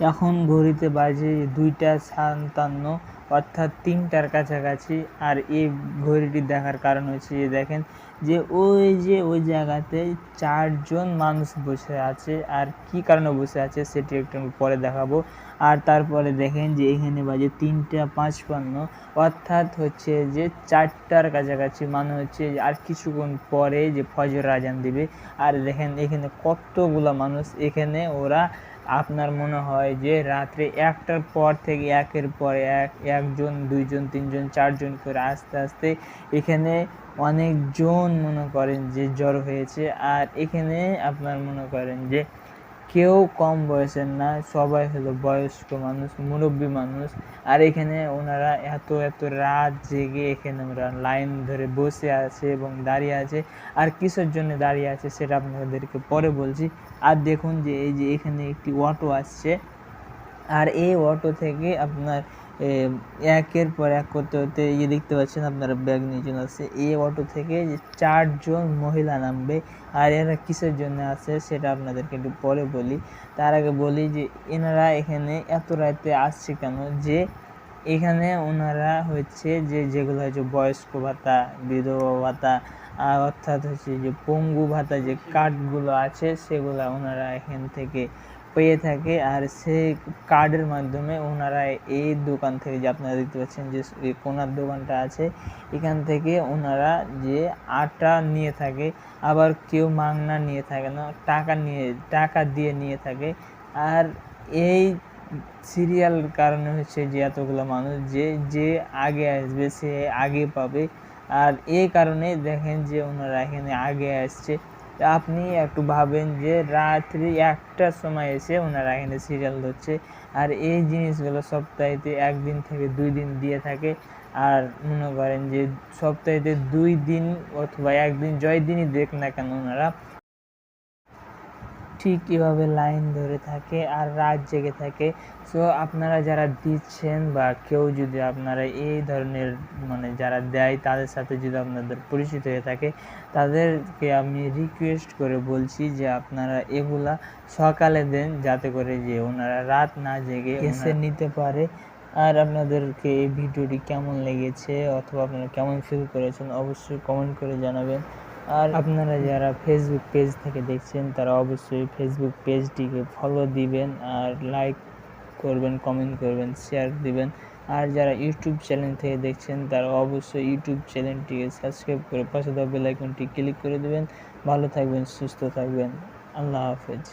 এখন ঘড়িতে বাজে দুইটা সাতান্ন অর্থাৎ তিনটার কাছাকাছি। আর এই ঘড়িটি দেখার কারণ হচ্ছে যে দেখেন যে ওই যে ওই জায়গাতে চারজন মানুষ বসে আছে। আর কি কারণে বসে আছে সেটি একটু আমি পরে দেখাবো। আর তারপরে দেখেন যে এখানে বাজে তিনটা পাঁচপান্ন। অর্থাৎ হচ্ছে যে চারটার কাছাকাছি মানে হচ্ছে আর কিছুক্ষণ পরে যে ফজর আজান দিবে। আর দেখেন এখানে কতগুলো মানুষ। এখানে ওরা আপনার মনে হয় যে রাত্রে একটার পর থেকে একের পর এক এক একজন, দুইজন, তিনজন, চারজন করে আস্তে আস্তে এখানে অনেকজন মনে করেন যে জ্বর হয়েছে। আর এখানে আপনার মনে করেন যে কেউ কম বয়সের না, সবাই হলো বয়স্ক মানুষ, মুরব্বী মানুষ। আর এখানে ওনারা এত এত রাত জেগে এখানে ওরা লাইন ধরে বসে আছে এবং দাঁড়িয়ে আছে। আর কিসের জন্য দাঁড়িয়ে আছে সেটা আপনাদেরকে পরে বলছি। আর দেখুন যে এই যে এখানে একটি অটো আসছে। আর এই অটো থেকে আপনার একের পর এক করতে করতে ইয়ে দেখতে পাচ্ছেন আপনারা ব্যাগ চলে আসছে। এই অটো থেকে চারজন মহিলা নামবে আর এরা কিসের জন্য আছে সেটা আপনাদেরকে একটু পরে বলি। তার আগে বলি যে এনারা এখানে এত রাতে আসছে কেন? যে এখানে ওনারা হচ্ছে যে যেগুলো হচ্ছে বয়স্ক ভাতা, বিধবা ভাতা অর্থাৎ হচ্ছে যে পঙ্গু ভাতা যে কার্ডগুলো আছে সেগুলো ওনারা এখান থেকে পেয়ে থাকে আর সেই কার্ডের মাধ্যমে ওনারা এই দোকান থেকে যে আপনারা দেখতে পাচ্ছেন যে কোনার দোকানটা আছে, এখান থেকে ওনারা যে আটা নিয়ে থাকে, আবার কেউ মাংনা নিয়ে থাকে না, টাকা নিয়ে, টাকা দিয়ে নিয়ে থাকে। আর এই সিরিয়াল কারণে হচ্ছে যে এতগুলো মানুষ যে যে আগে আসবে সে আগে পাবে। আর এই কারণে দেখেন যে ওনারা এখানে আগে আসছে। আপনি একটু ভাবেন যে রাত্রি একটার সময় এসে ওনারা এখানে সিরিয়াল ধরছে। আর এই জিনিসগুলো সপ্তাহেতে একদিন থেকে দুই দিন দিয়ে থাকে। আর মনে করেন যে সপ্তাহেতে দুই দিন অথবা একদিন জয় দিনই দেখ না কেন ওনারা ঠিক এভাবে লাইন ধরে থাকে আর রাত জেগে থাকে। সো আপনারা যারা দিচ্ছেন বা কেউ যদি আপনারা এই ধরনের মানে যারা দেয় তাদের সাথে যদি আপনাদের পরিচিত হয়ে থাকে তাদেরকে আমি রিকোয়েস্ট করে বলছি যে আপনারা এগুলা সকালে দেন যাতে করে যে ওনারা রাত না জেগে এসে নিতে পারে। আর আপনাদেরকে এই ভিডিওটি কেমন লেগেছে অথবা আপনারা কেমন ফিল করেছেন অবশ্যই কমেন্ট করে জানাবেন। আর আপনারা যারা ফেসবুক পেজ থেকে দেখছেন, তারা অবশ্যই ফেসবুক পেজটিকে ফলো দিবেন আর লাইক করবেন কমেন্ট করবেন শেয়ার দিবেন। আর যারা ইউটিউব চ্যানেল থেকে দেখছেন, তারা অবশ্যই ইউটিউব চ্যানেলটিকে সাবস্ক্রাইব করে পাশে দেওয়া বেলাইকনটি ক্লিক করে দেবেন। ভালো থাকবেন, সুস্থ থাকবেন। আল্লাহ হাফেজ।